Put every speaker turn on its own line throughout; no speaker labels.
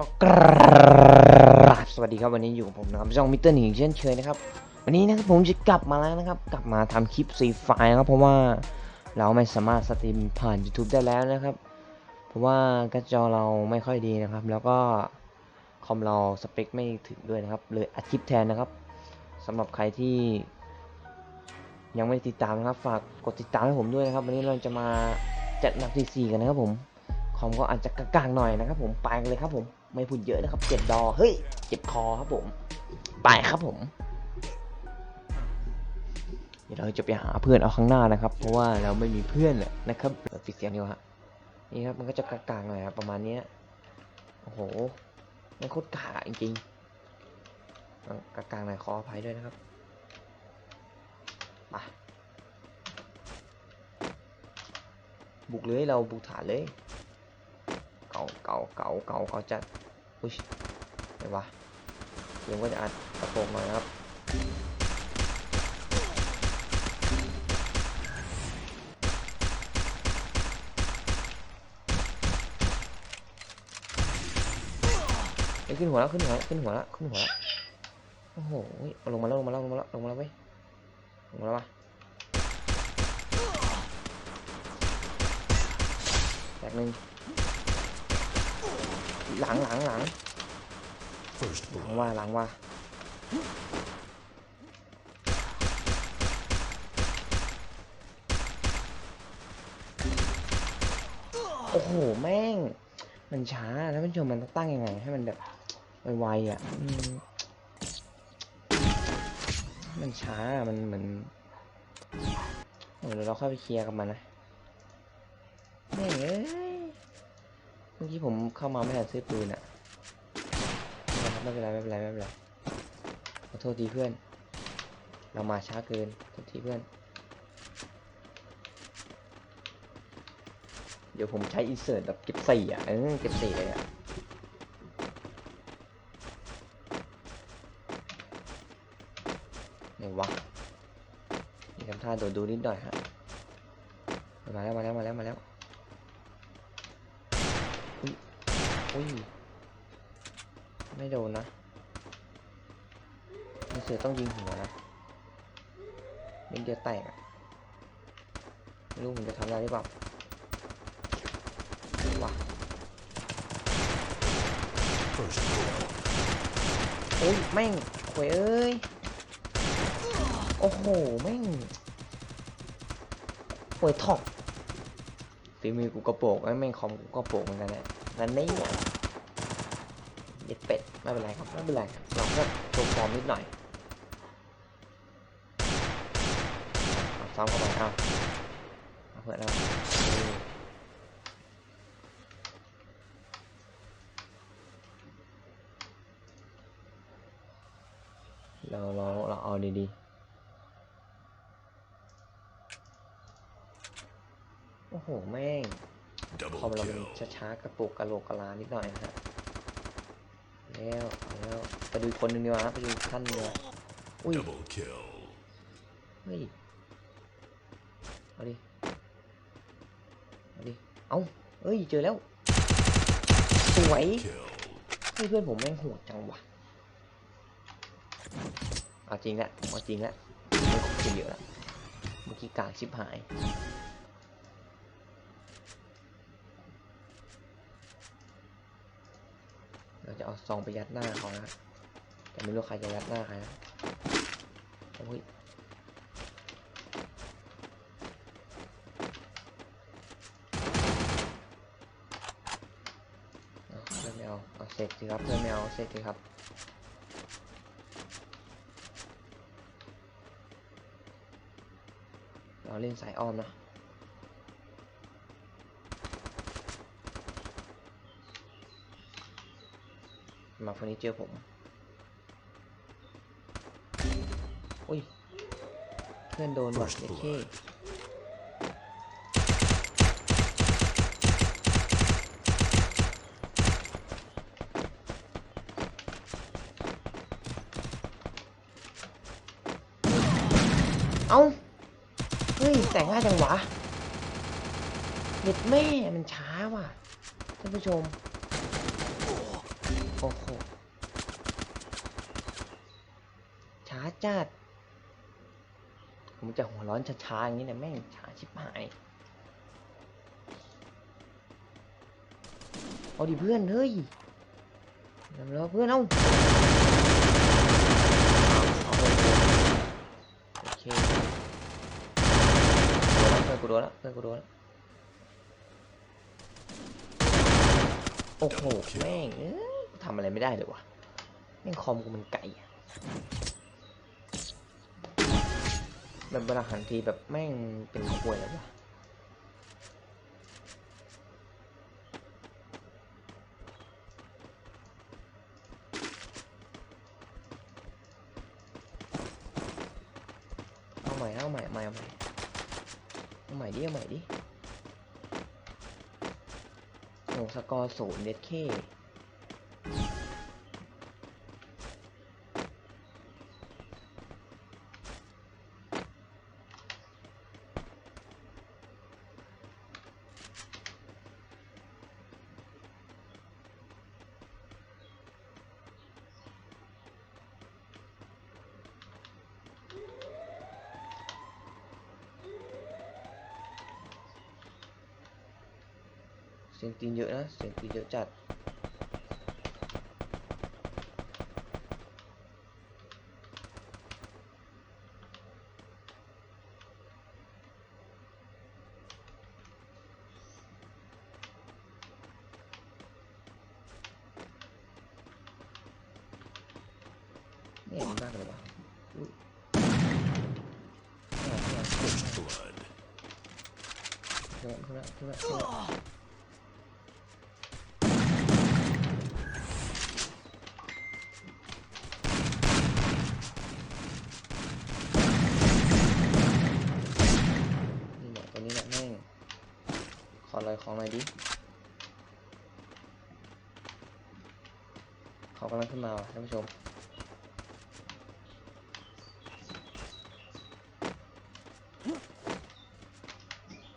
ก็กราบสวัสดีครับวันนี้อยู่กับผมนะครับช่องมิเตอร์หนิงเช่นเคยนะครับ วันนี้นะครับผมจะกลับมาแล้วนะครับ กลับมาทำคลิปซีไฟนะครับ เพราะว่าเราไม่สามารถสตรีมผ่าน YouTube ได้แล้วนะครับ เพราะว่าการ์ดจอเราไม่ค่อยดีนะครับ แล้วก็คอมเราสเปคไม่ถึงด้วยนะครับเลยอัดคลิปแทนนะครับสำหรับใครที่ ยังไม่ติดตามนะครับ ฝากกดติดตามให้ผมด้วยนะครับ วันนี้เราจะมาจัดหนักที่สี่กันนะครับผมคอมก็อาจจะกลางๆหน่อยนะครับผมไปกันเลยครับผม ไม่พูดเยอะนะครับเจ็บดอเฮ้ยเจ็บคอครับผมไปครับผม เดี๋ยวเราจะไปหาเพื่อนเอาข้างหน้านะครับ เพราะว่าเราไม่มีเพื่อนนะครับเปิดเสียงดีกว่าฮะนี่ครับมันก็จะกลางๆหน่อยครับประมาณนี้โอ้โหมันโคตรกาจริงๆกลางๆหน่อยขออภัยด้วยนะครับไปบุกเลยเราบุกฐานเลยาเก่าเก่าเก่าเก่าจัดอุ้ยไหนวะเสียงก็จะอัดกระโปรงหน่อยครับเอ้ขึ้นหัวแล้วขึ้นหัวแล้วขึ้นหัวแล้วขึ้นหัวแล้วโอ้โหลงมาแล้วลงมาแล้วลงมาแล้วลงมาแล้วเว้ยลงมาแล้ววะแตกหนึ่ง หลังหลังหลัง
First
หลัง
blood.
ว่าหลังว่าโอ้โห แม่ง มันช้าแล้วมันชมมันต้องตั้งยังไง ให้มันแบบไวๆอะอืมมันช้าอะมันเหมือนเออเดี๋ยวเราค่อยไปเคลียร์กับมันนะแม่งเอ้ยเมื่อกี้ผมเข้ามาไม่ทันซื้อปืนอะไม่เป็นไรไม่เป็นไรไม่เป็นไรขอโทษทีเพื่อน เรามาช้าเกินโทษทีเพื่อน เดี๋ยวผมใช้อินเสิร์ตแบบเก็บสี่อะเออเก็บสี่เลยอะไหนวะนี่ทำท่าโดดดูนิดหน่อยฮะ มาแล้วมาแล้วมาแล้วมาแล้ว อุ้ย อุ้ย ไม่โดนนะอินเสิร์ตต้องยิงหัวนะเม็ดเดียวแตกอะไม่รู้ผมจะทำได้หรือเปล่าวะ
First blood.
โอ้ยแม่งโวยเอ้ย โอ้โห แม่งโวยถอกฝีมือกูกระโปงไอ้แม่งคอมกูกระโปรงเหมือนกันแหละ นั่นนี่เนี่ยเย็ดเป็ด ไม่เป็นไรครับ ไม่เป็นไรเราก็โชว์ฟอร์มนิดหน่อยซ้ำเข้าไปเอาเอาเพื่อนเอาเราเราเราเอาดีๆ โอ้โห แม่ง คอมเรามัน
kill.
ช้าๆกระปุกกระโหลกกระลานิดหน่อยนะฮะแล้วเอาแล้วไปดูอีกคนหนึ่งดีกว่านะไปดูอีกท่านหนึงดีกว่าอุ้ย
Double kill.
เฮ้ยเอาดิเอาดิเอาเอ้ยเจอแล้วสวย
Kill.
เฮ้ยเพื่อนผมแม่งโหดจังวะเอาจริงละผมเอาจริงละไม่ขอคิดเยอะละเมื่อกี้กากชิบหาย เราจะเองไปยัดหน้าเขานะแต่ไม่รู้ใครจะยัดหน้าใครนะโอ้ยเพื่อนไม่เอาเสร็จสิครับเพื่อนไม่เอาเสร็จสิครับเราเล่นสายอ้อมนะ มาเฟอร์นิเจอร์ผมอุ้ย เพื่อนโดนว่ะ
First
เด็ก
blood
เท่เอ้า เฮ้ย แต่งง่ายจังวะเด็ดแม่ มันช้าว่ะ ท่านผู้ชม โอ้โหช้าจัด ผมจะหัวร้อนช้าๆอย่างนี้เนี่ยแม่งช้าชิบหาย เอาดิเพื่อน เฮ้ยแล้วเพื่อนเอาโอเคเพื่อนกูโดนแล้วเกูโดนแล้วโอ้โห แม่ง ทำอะไรไม่ได้เลยวะแม่งคอมกูมันไก่อะแบบเวลาหันทีแบบแม่งเป็นควยแล้ววะเอาใหม่เอาใหม่ใหม่เอาใหม่เอาใหม่ดิเอาใหม่ดิโอ้สกอร์ศูนย์เด็ดเค งข้างหลัง
First blood.
ข้างหลังข้า อลอยของหน่อยดิ เขากำลังขึ้นมาว่ะท่านผู้ชม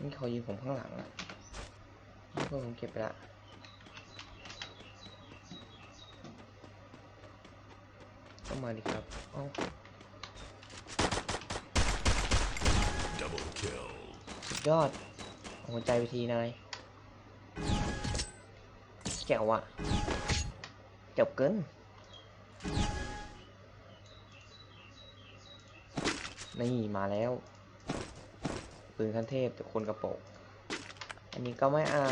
นี่เขายิงผมข้างหลังอะนี่เพื่อนผมเก็บไปละก็มาดิครับเอ้า
Double kill.
สุดยอดเอาหัวใจไปทีนาย แจ๋วอะแจ๋วเกินนี่มาแล้วปืนขั้นเทพแต่คนกระโปงอันนี้ก็ไม่เอา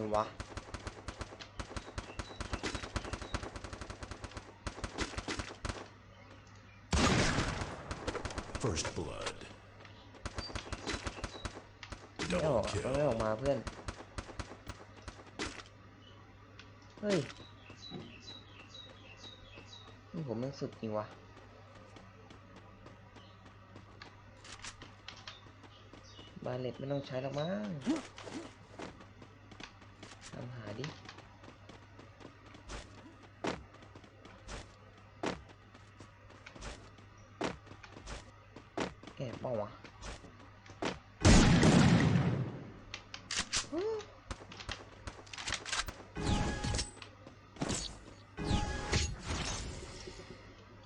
ไหนวะ
First blood.
ไม่อ
Double
อกอะมัน
kill.
ไม่ออกมาเพื่อน เฮ้ยนี่ผมแม่งสุดจริงวะบาเลตไม่ต้องใช้แล้วมั้ง เปล่าวะ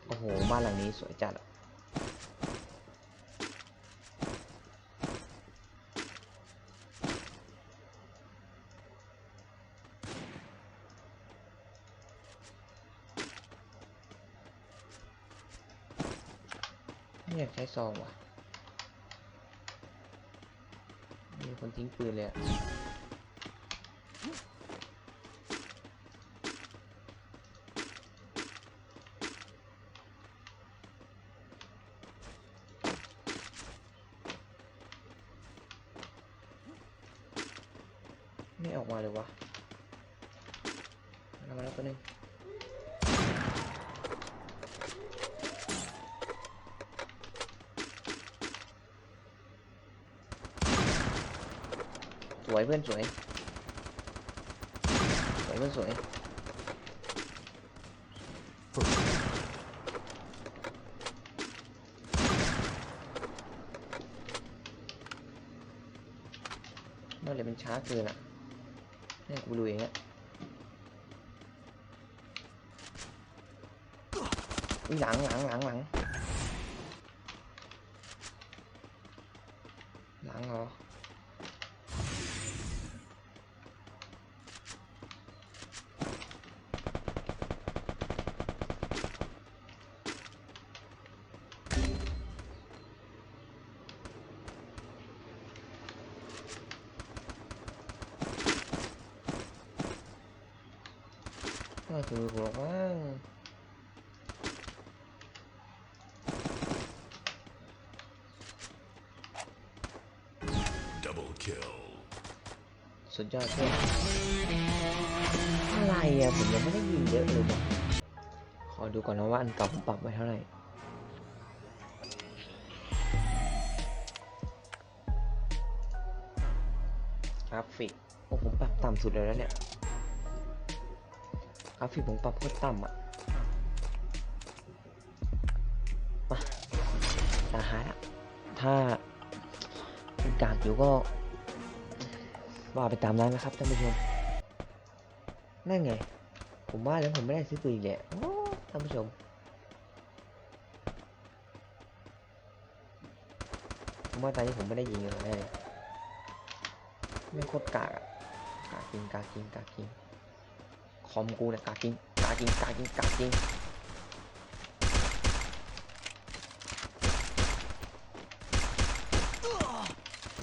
โอ้โห บ้านหลังนี้สวยจัดอะไม่อยากใช้ซองว่ะ มีคนทิ้งปืนเลยอะไม่ออกมาเลยวะมาแล้วมาแล้วตัวหนึง วยเพื่อนสวยสวยเพื่อนสวย
First
เมื่อไหรมันช้าเกินอะให้กูดูเองอะอุ๊ยหลังหลังหลังหลัง น่าจะมีหัวบ้าง
double kill.
สุดยอดเพื่อนอะไรอะ ผมยังไม่ได้ยินเยอะเลยว่ะขอดูก่อนนะว่าอันเก่าผมปรับไว้เท่าไหร่กราฟิก โอ้ผมปรับต่ำสุดเลยแล้วเนี่ย กราฟิกผมปรับโคตรต่ำอะมาตาหายละถ้าเป็นกากอยู่ก็ ว่าไปตามนั้นนะครับท่านผู้ชม นั่นไง ผมว่าแล้วผมไม่ได้ซื้อปืนอีกและโอ้ท่านผู้ชมผมว่าตอนนี้ผมไม่ได้ยิงเลยแน่เลยไม่โคตรกากอะกากจริงกากจริงกากจริง อมกูเนี่ยกากิงกากิงกากิงกากิง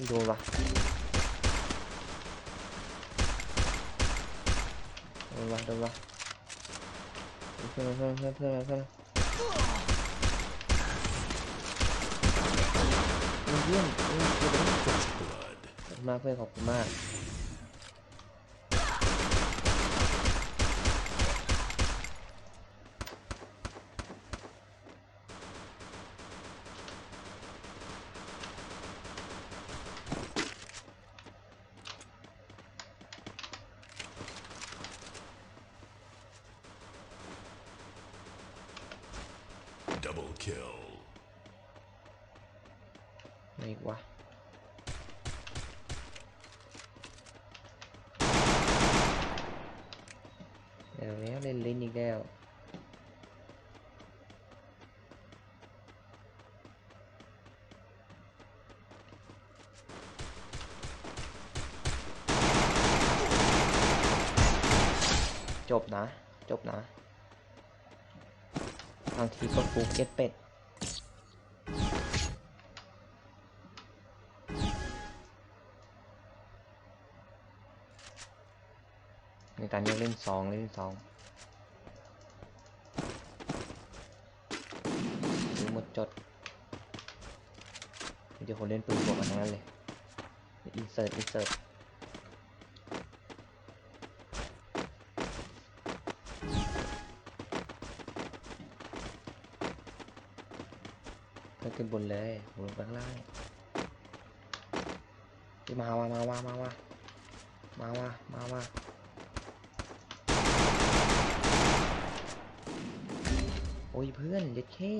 โดนวะโดนวะโดนวะเพื่อนเพื่อนเพื่อนเพื่อนเพื่อนเยี่ยมเยี่อบคุณมาเพื่อนขอบคุณมาก
kill.
อะไรอีกวะเดี๋ยวางทีก็ฟูเก็ตเป็ดในการเล่นสองเล่นสองซื้อหมดจดมีแต่คนเล่นปืนบวกกันทั้งนั้นเลยอินเสิร์ตอินเสิร์ต ขึ้นบนเลยผมลงไปข้างล่างที่มาว่ะมาว่ะมาว่ะมาว่ะมาว่ะโอ้ยเพื่อนเด็ดเข้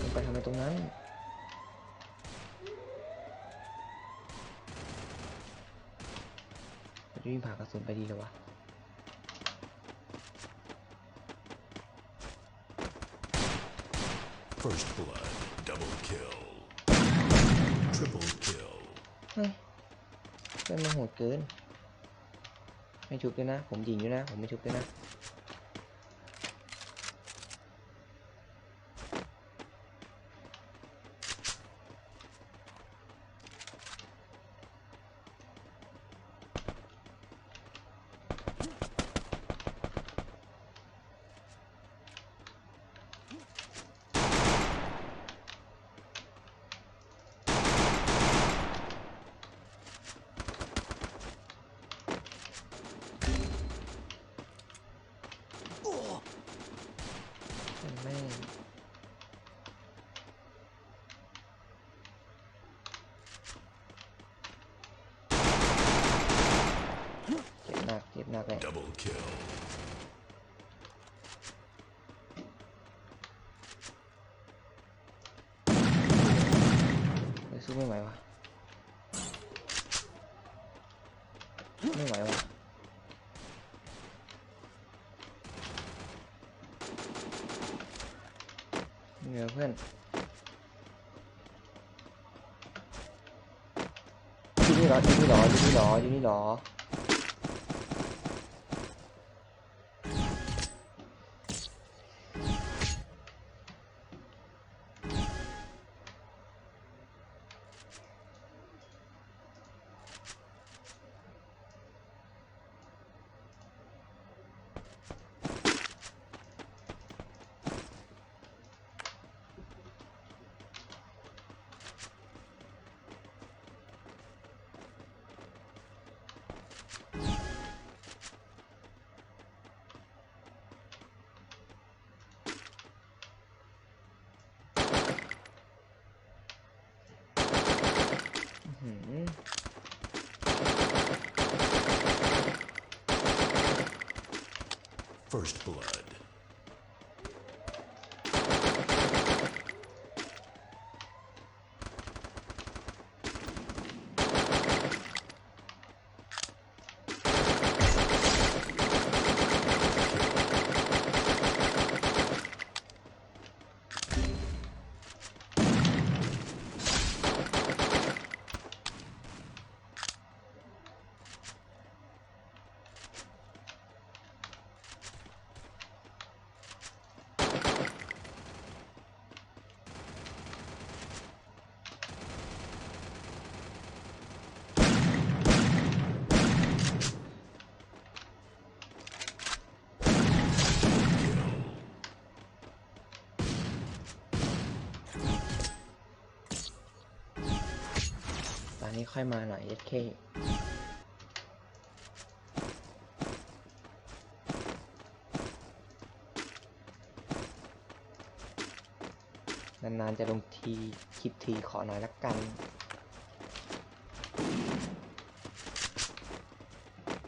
มึงไปทำอะไรตรงนั้นจะวิ่งผ่ากระสุนไปดีเลยวะ
First blood. Double kill. Triple kill.
เฮ้ยเพื่อนมันโหดเกิน ไม่ชุบด้วยนะ ผมยิงอยู่นะ ผมไม่ชุบด้วยนะ หนักเลย
Double kill.
เฮ้ยสู้ไม่ไหววะไม่ไ First
blood.
ค่อยมาหน่อยเอสเคนานๆจะลงทีคลิปทีขอหน่อยละกัน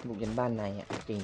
บุกยันบ้านในอะจริง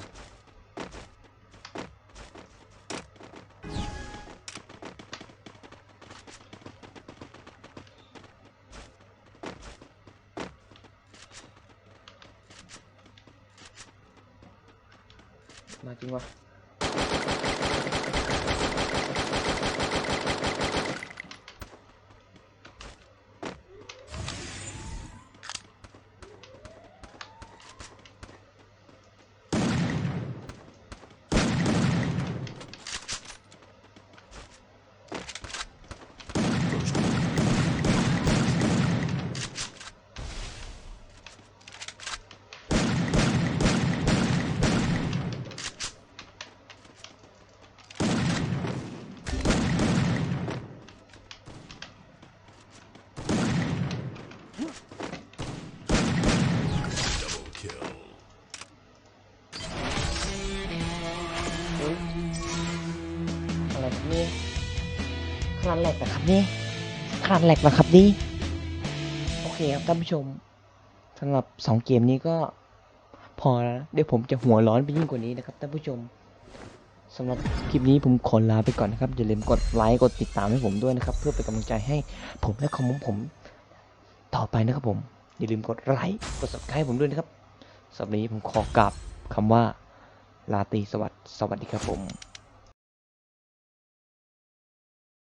คลานแหลกนะครับนี่คลานแหลกนะครับนี่โอเคครับท่านผู้ชมสำหรับสองเกมนี้ก็พอแล้วนะเดี๋ยวผมจะหัวร้อนไปยิ่งกว่านี้นะครับท่านผู้ชมสำหรับคลิปนี้ผมขอลาไปก่อนนะครับอย่าลืมกดไลค์กดติดตามให้ผมด้วยนะครับ เพื่อเป็นกำลังใจให้ผมและคอมของผมต่อไปนะครับผม อย่าลืมกดไลค์กด subscribe ผมด้วยนะครับสำหรับนี้ผมขอกราบคำว่าลาตีสวัสดิ์สวัสดีครับผม